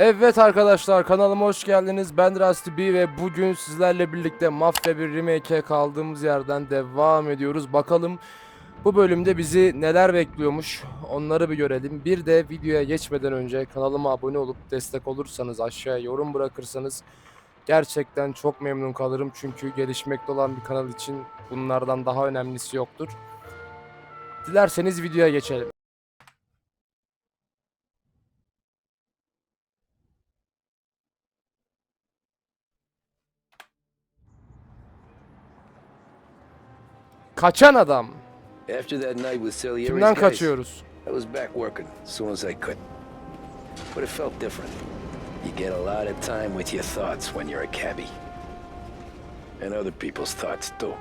Evet arkadaşlar kanalıma hoş geldiniz. Ben Rusty B ve bugün sizlerle birlikte Mafya 1 Remake'e kaldığımız yerden devam ediyoruz. Bakalım bu bölümde bizi neler bekliyormuş onları bir görelim. Bir de videoya geçmeden önce kanalıma abone olup destek olursanız aşağıya yorum bırakırsanız gerçekten çok memnun kalırım. Çünkü gelişmekte olan bir kanal için bunlardan daha önemlisi yoktur. Dilerseniz videoya geçelim. Kaçan adam. After that night with Celieri's Kimden guys, kaçıyoruz? I was back working as soon as I could. But it felt different. You get a lot of time with your thoughts when you're a cabbie. And other people's thoughts too.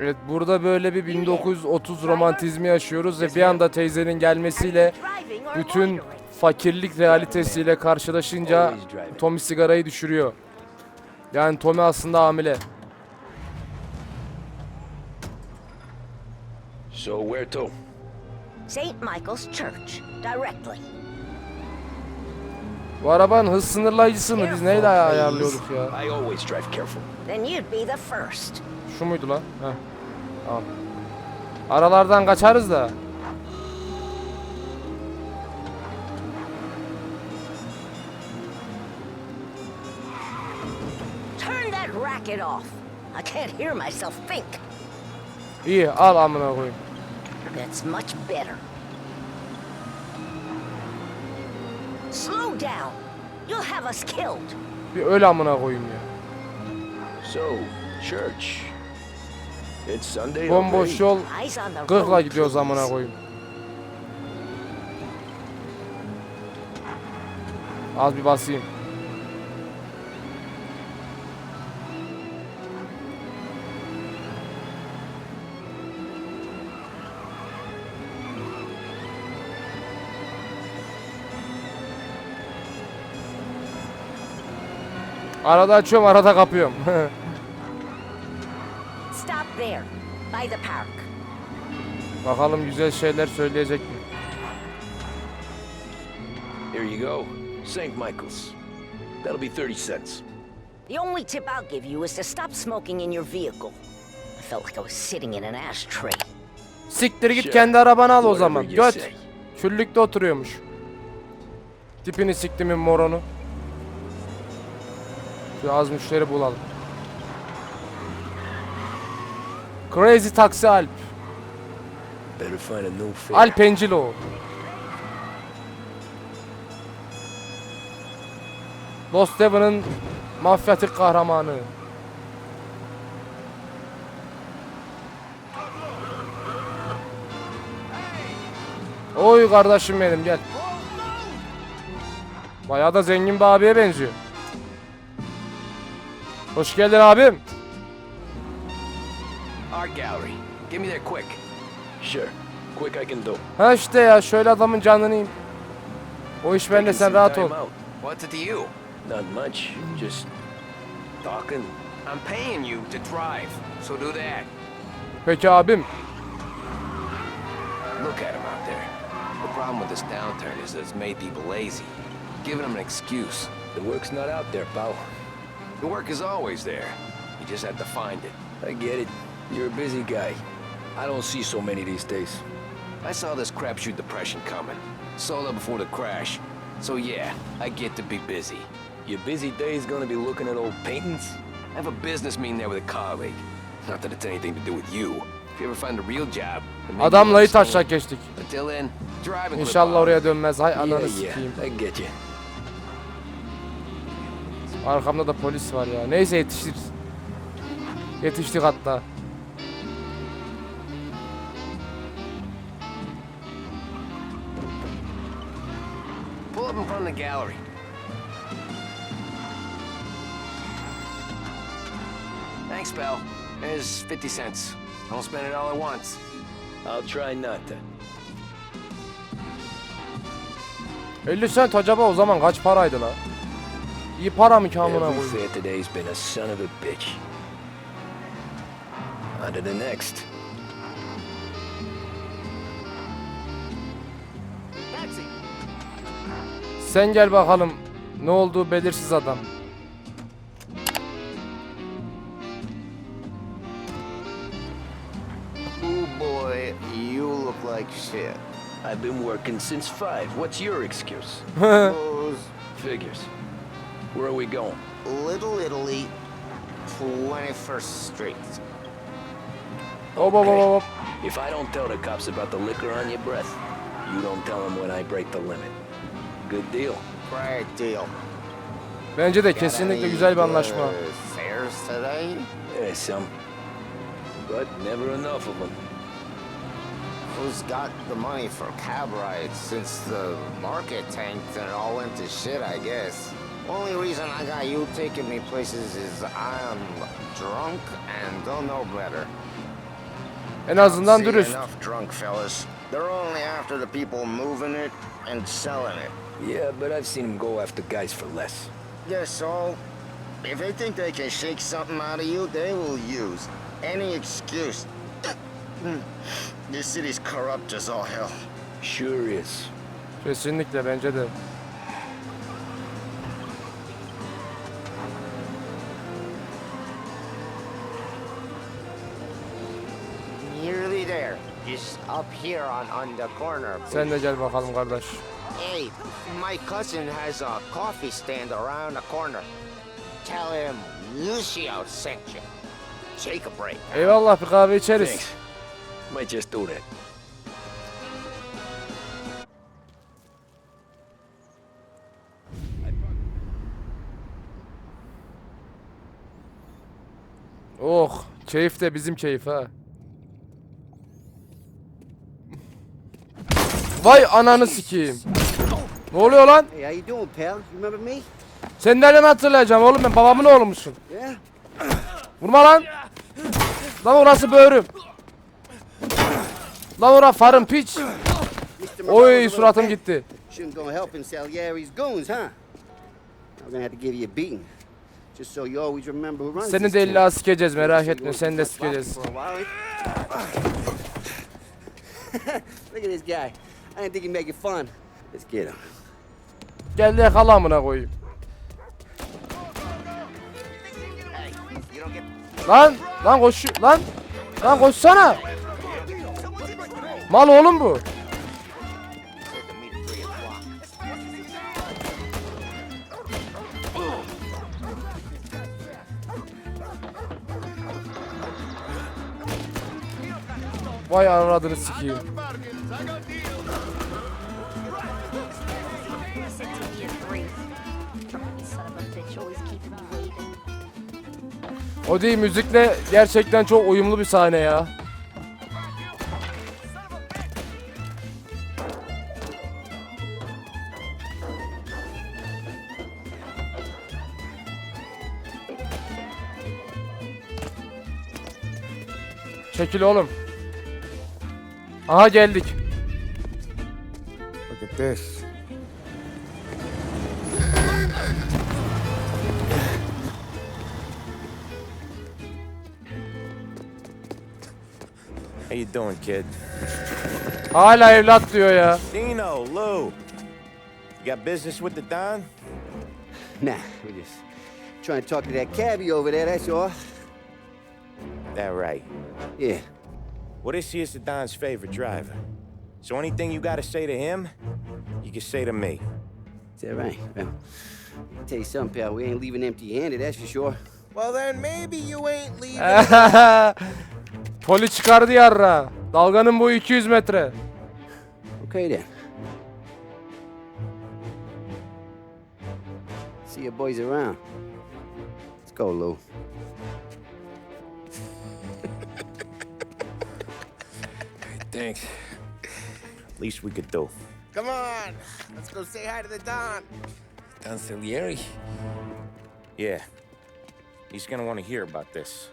Evet burada böyle bir 1930 romantizmi yaşıyoruz ve bir anda teyzenin gelmesiyle bütün fakirlik realitesiyle karşılaşınca Tommy sigarayı düşürüyor. Yani Tommy aslında hamile. So where to? St. Michael's Church, directly. Bu arabanın hız sınırlayıcısı mı? Biz neyle ay- ayarlıyorduk ya? I always drive careful. Then you'd be the first. Şu muydu lan? Heh. Tamam. Aralardan kaçarız da. Turn that racket off. I can't hear myself think. İyi al amına koyayım. That's much better. Slow down. You'll have us killed. Bir öl amına koyayım ya. So, church. It's Sunday Bomboş yol Eyes on the 40'la road, gidiyoruz amına koyayım. Az bir basayım. Arada açıyorum, arada kapıyorum. Stop there, by the park. Bakalım güzel şeyler söyleyecek mi? Here you go. St. Michael's. That'll be 30 cents. The only tip I'll give you is to stop smoking in your vehicle. I felt like I was sitting in an ashtray. Siktir git kendi arabanı al o zaman. Göt. Küllükte oturuyormuş. Tipini siktimin moronu. Şu az müşteri bulalım. Crazy Taxi Alp. Alp Encilo. Lost Devon'ın mafyatik kahramanı. Oy kardeşim benim gel. Bayağı da zengin bir abiye benziyor. Hoş geldin abim. Art gallery. Get me there quick. Sure. Quick I can do. Ha işte ya şöyle adamın canını. O iş bende sen rahat ol. What's it to you? Not much. Just talking. I'm paying you to drive, so do that. Peki abim. Look at him out there. The problem with this downturn is that it's made people lazy, giving them an excuse. The work's not out there, pal. The work is always there. You just have to find it. I get it. You're a busy guy. I don't see so many these days. I saw this crapshoot depression coming. Sold up before the crash. So yeah, I get to be busy. Your busy day's gonna be looking at old paintings? I have a business meeting there with a colleague. Not that it's anything to do with you. If you ever find a real job, then maybe Adamla you'll hiç geçtik. Until then, drive and clip İnşallah on. oraya dönmez. Hay ananı yeah, yeah. sikeyim. I get you. Arkamda da polis var ya. Neyse yetişiriz. Yetiştik hatta. Pull up in front of the gallery. Thanks, pal. There's 50 cents. Don't spend it all at once. I'll try not to. 50 cent acaba o zaman kaç paraydı la? İyi para mı ki amına Every koyayım? today's been a son of a bitch. On to the next. Sen gel bakalım. Ne olduğu belirsiz adam. Ooh boy, you look like shit. I've been working since five. What's your excuse? Those Figures. Where are we going? Little Italy, 21st Street. Hop hop hop hop. If I don't tell the cops about the liquor on your breath, you don't tell them when I break the limit. Good deal. Great deal. Bence de Got kesinlikle any güzel bir anlaşma. good Fares today? Yeah, some. But never enough of them. Who's got the money for cab rides since the market tanked and it all went to shit, I guess. Only reason I got you taking me places is I'm drunk and don't know better. En azından See, dürüst. Enough drunk fellas. They're only after the people moving it and selling it. Yeah, but I've seen them go after guys for less. Yeah, so if they think they can shake something out of you, they will use any excuse. this city's corrupt as all hell. Sure is. Kesinlikle bence de. Just up here on, on the corner. Sen de gel bakalım kardeş. Hey, my cousin has a coffee stand around the corner. Tell him Lucio sent you. Take a break. Eyvallah bir kahve içeriz. Thanks. Might just do that. Oh, keyif de bizim keyif ha. Vay ananı sikeyim. Ne oluyor lan? Hey, how you doing, pal? You remember me? Sen nereden hatırlayacağım oğlum ben babamın oğlu musun? Yeah? Vurma lan. Lan orası böğrüm. Lan ora farım piç. Oy suratım gitti. Shouldn't go helping Salieri's goons, huh? I'm gonna have to give you a beating. Just so you always remember who runs Seni de illa sikeceğiz merak etme seni de sikeceğiz. Look at this guy. I didn't think he'd make it fun. Let's get him. Gel yakala amına koyayım. Lan lan koş lan. Lan koşsana. Mal oğlum bu. Vay aradını sikeyim. O değil müzikle gerçekten çok uyumlu bir sahne ya. Çekil oğlum. Aha geldik. Look at this. How you doing, kid? Hala evlat diyor ya. Dino, Lou. You got business with the Don? Nah, we're just trying to talk to that cabbie over there, that's all. That right. Yeah. Well, this here's the Don's favorite driver. So anything you gotta say to him, you say to me. Is that right? Well, I'll tell you something, pal. We ain't leaving empty-handed, that's for sure. Well, then maybe you ain't leaving. Poli çıkardı yarra. Dalganın boyu 200 metre. Okay then. See you boys around. Let's go, Lou. Thanks. At least we could do. Come on, let's go say hi to the Don. Don Salieri? Yeah. He's gonna want to hear about this.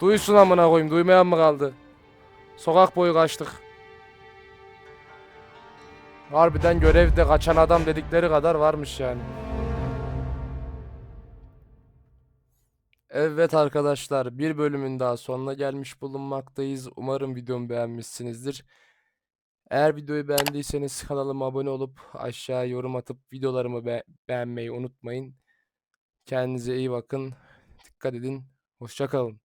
Duysun amına koyayım. Duymayan mı kaldı? Sokak boyu kaçtık. Harbiden görevde kaçan adam dedikleri kadar varmış yani. Evet arkadaşlar bir bölümün daha sonuna gelmiş bulunmaktayız. Umarım videomu beğenmişsinizdir. Eğer videoyu beğendiyseniz kanalıma abone olup aşağı yorum atıp videolarımı be- beğenmeyi unutmayın. Kendinize iyi bakın. Dikkat edin. Hoşça kalın.